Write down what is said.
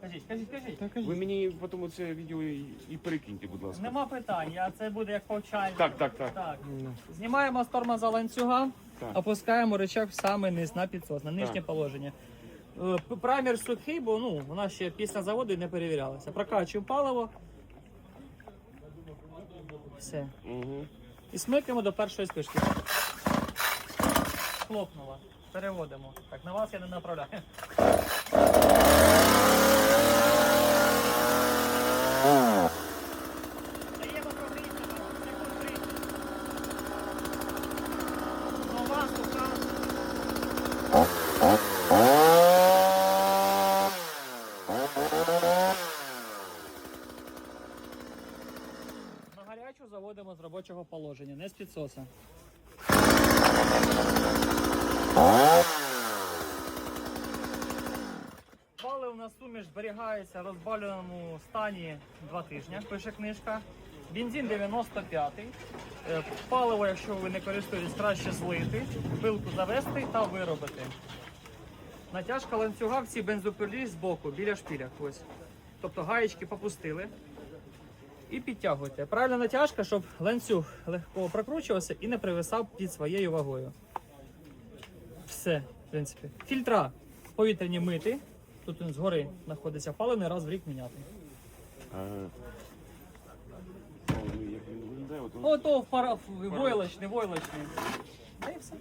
Кажіть, кажіть, кажіть. Ви мені потім це відео і, і перекиньте, будь ласка. Нема питань, я це буде як повчання. Так, так, так. Так. Знімаємо з тормоза ланцюга, Так. опускаємо рычаг в самий низ на підсос, на нижнє Так. положення. Е, п- Праймер сухий, бо ну, у нас ще після заводу не перевірялося. Прокачуємо паливо. Все. Угу. І смикаємо до першої спишки. Хлопнуло. Переводимо. Так, на вас я не направляю. На гарячу заводимо з робочого положення, не з підсоса. Паливна суміш зберігається в розбалюваному стані 2 тижні, пише книжка. Бензин 95-й. Е, Паливо, якщо ви не користуєтесь, краще злити, пилку завести та виробити. Натяжка ланцюга в цій бензопилі з боку, біля шпіля. Ось. Тобто гаєчки попустили і підтягуйте. Правильна натяжка, щоб ланцюг легко прокручувався і не привисав під своєю вагою. Все, в принципі. Фільтра повітряні мити. Тут він згори знаходиться паливний раз в рік міняти. Ну, Ото войлочний, войлочний. Та і все.